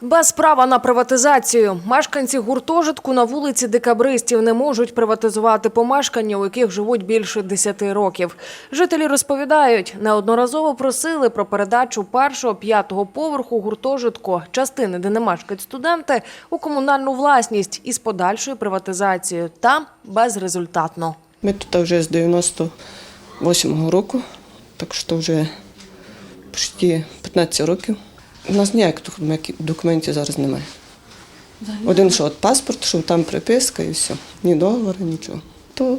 Без права на приватизацію мешканці гуртожитку на вулиці Декабристів не можуть приватизувати помешкання, у яких живуть більше 10 років. Жителі розповідають, неодноразово просили про передачу першого п'ятого поверху гуртожитку, частини, де не мешкають студенти, у комунальну власність із подальшою приватизацією. Та безрезультатно. Ми тут вже з 98-го року, так що вже почти 15 років. У нас ніяких документів- зараз немає. Один що от паспорт, що там приписка і все. Ні договору, нічого. То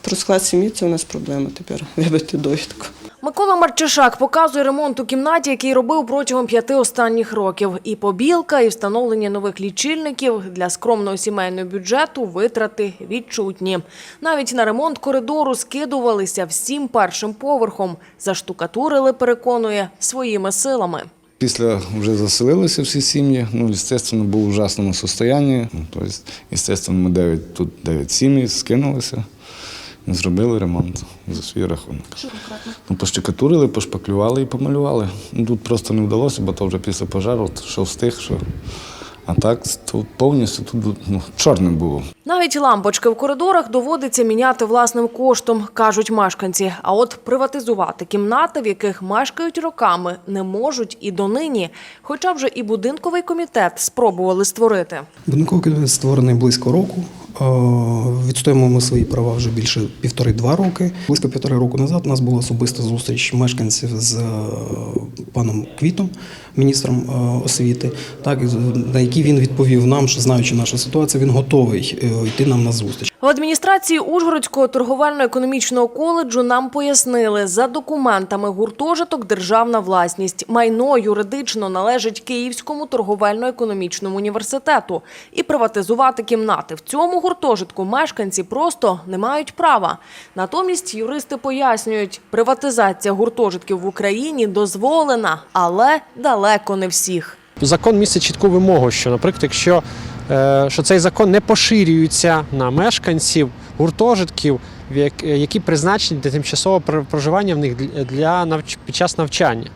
про склад сім'ї це у нас проблема тепер вибити довідку. Микола Марчишак показує ремонт у кімнаті, який робив протягом п'яти останніх років. І побілка, і встановлення нових лічильників для скромного сімейного бюджету витрати відчутні. Навіть на ремонт коридору скидувалися всім першим поверхом. Заштукатурили, переконує, своїми силами. Після вже заселилися всі сім'ї. Ну, звісно, був в ужасному стані. Ну, тобто, звісно, ми 9, тут 9 сім'ї скинулися і зробили ремонт за свій рахунок. Ну, Пощекатурили, пошпаклювали і помалювали. Ну, тут просто не вдалося, бо то вже після пожару, що встиг, що. А так тут повністю тут ну, чорним було. Навіть лампочки в коридорах доводиться міняти власним коштом, кажуть мешканці. А от приватизувати кімнати, в яких мешкають роками, не можуть і донині. Хоча вже і будинковий комітет спробували створити. Будинковий комітет створений близько року. Е, Відстоїмо ми свої права вже більше півтори-два роки. Близько півтори року назад у нас була особиста зустріч мешканців з е, паном Квітом, міністром е, освіти, так на які він відповів нам, що знаючи нашу ситуацію, він готовий йти нам на зустріч. В адміністрації Ужгородського торговельно-економічного коледжу нам пояснили, за документами гуртожиток державна власність. Майно юридично належить Київському торговельно-економічному університету. І приватизувати кімнати в цьому гуртожитку мешканці просто не мають права. Натомість юристи пояснюють, приватизація гуртожитків в Україні дозволена, але далеко не всіх. Закон містить чітку вимогу, що, наприклад, якщо що цей закон не поширюється на мешканців гуртожитків, які призначені для тимчасового проживання в них для- під час навчання.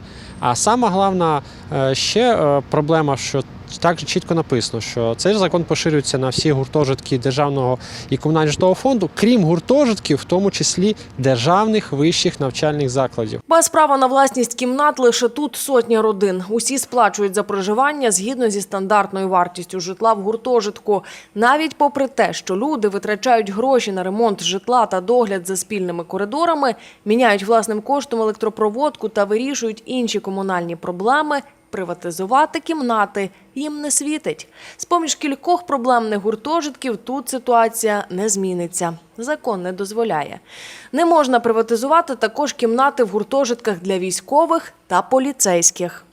А сама головна е, ще е, проблема, що так чітко написано, що цей закон поширюється на всі гуртожитки державного і комунального фонду, крім гуртожитків, в тому числі державних вищих навчальних закладів. Без права на власність кімнат лише тут сотня родин. Усі сплачують за проживання згідно зі стандартною вартістю житла в гуртожитку. Навіть попри те, що люди витрачають гроші на ремонт житла та догляд за спільними коридорами, міняють власним коштом електропроводку та вирішують інші комунальні проблеми. Приватизувати кімнати їм не світить. З-поміж кількох проблемних гуртожитків тут ситуація не зміниться. Закон не дозволяє. Не можна приватизувати також кімнати в гуртожитках для військових та поліцейських.